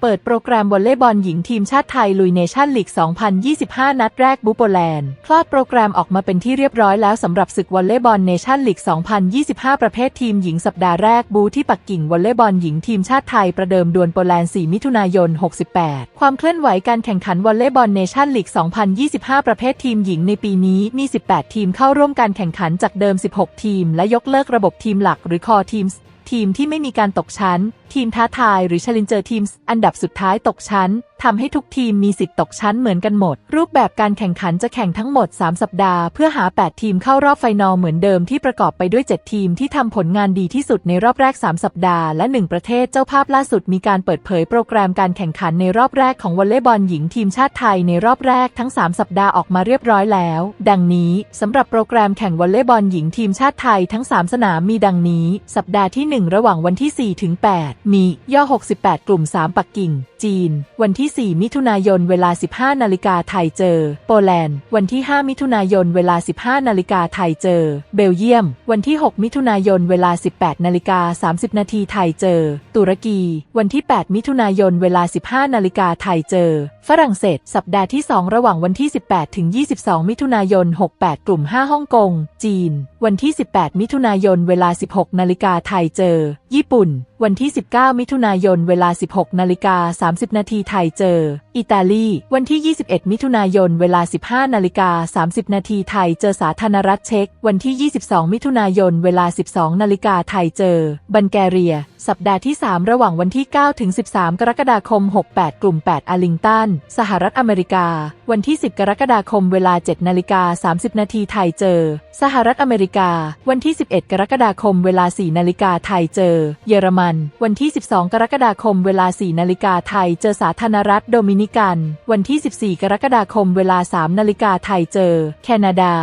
เปิดโปรแกรมวอลเลย์บอลหญิงทีมชาติไทยลุยเนชั่นลีก 2025 นัดแรกบูโปแลนด์ คลอดโปรแกรมออกมาเป็นที่เรียบร้อยแล้วสำหรับศึกวอลเลย์บอลเนชั่นลีก 2025 ประเภททีมหญิงสัปดาห์แรกบูที่ปักกิ่งวอลเลย์บอลหญิงทีมชาติไทยประเดิมดวลโปแลนด์ 4 มิถุนายน 68 ความเคลื่อนไหวการแข่งขันวอลเลย์บอลเนชั่นลีก 2025 ประเภททีมหญิงในปีนี้มี 18 ทีมเข้าร่วมการแข่งขันจากเดิม 16 ทีม และยกเลิกระบบทีมหลักหรือคอทีม ทีมที่ไม่มีการตกชั้น ทีมท้าทายหรือ Challenger Teams อันดับสุดท้ายตกชั้นทำให้ทุกทีมมีสิทธิ์ตกชั้นเหมือนกันหมด รูปแบบการแข่งขันจะแข่งทั้งหมด 3 สัปดาห์เพื่อหา 8 ทีมเข้ารอบไฟนอลเหมือนเดิมที่ประกอบไปด้วย 7 ทีมที่ทำผลงานดีที่สุดในรอบแรก 3 สัปดาห์และ 1 ประเทศเจ้าภาพล่าสุดมีการเปิดเผยโปรแกรมการแข่งขันในรอบแรกของวอลเลย์บอลหญิงทีมชาติไทยในรอบแรกทั้ง 3 สัปดาห์ออกมาเรียบร้อยแล้ว ดังนี้สำหรับโปรแกรมแข่งวอลเลย์บอลหญิงทีมชาติไทยทั้ง 3 สนามมีดังนี้ สัปดาห์ที่1 ระหว่างวันที่ 4 ถึง 8 มี ย่อ 68 กลุ่ม 3 ปักกิ่งจีน วันที่ 4 มิถุนายนเวลา 15 นาฬิกาไทยเจอ โปแลนด์ วันที่ 5 มิถุนายนเวลา 15 นาฬิกาไทยเจอ เบลเยียม วันที่ 6 มิถุนายนเวลา 18 นาฬิกา 30 นาทีไทยเจอ ตุรกี วันที่ 8 มิถุนายนเวลา 15 นาฬิกาไทยเจอ ฝรั่งเศส สัปดาห์ที่ 2 ระหว่างวันที่ 18 ถึง 22 มิถุนายน 68 กลุ่ม 5 ฮ่องกง จีน วันที่ 18 มิถุนายนเวลา 16 นาฬิกาไทยเจอญี่ปุ่น วันที่ 19 มิถุนายน เวลา 16 นาฬิกา 30 นาทีไทยเจอ อิตาลี วันที่ 21 มิถุนายน เวลา 15 นาฬิกา 30 นาทีไทยเจอสาธารณรัฐเช็ก วันที่ 22 มิถุนายน เวลา 12 นาฬิกาไทยเจอ บัลแกเรีย สัปดาห์ที่ 3 ระหว่างวันที่ 9 ถึง 13 กรกฎาคม 68 กลุ่ม 8 อาร์ลิงตัน สหรัฐอเมริกา วันที่ 10 กรกฎาคม เวลา 7 นาฬิกา 30 นาทีไทยเจอ สหรัฐอเมริกา วันที่ 11 กรกฎาคม เวลา 4 นาฬิกาไทยเจออ เยอรมัน วันที่ 12 กรกฎาคม เวลา 4 นาฬิกาไทย เจอสาธารณรัฐโดมินิกัน วันที่ 14 กรกฎาคม เวลา 3 นาฬิกาไทย เจอ แคนาดา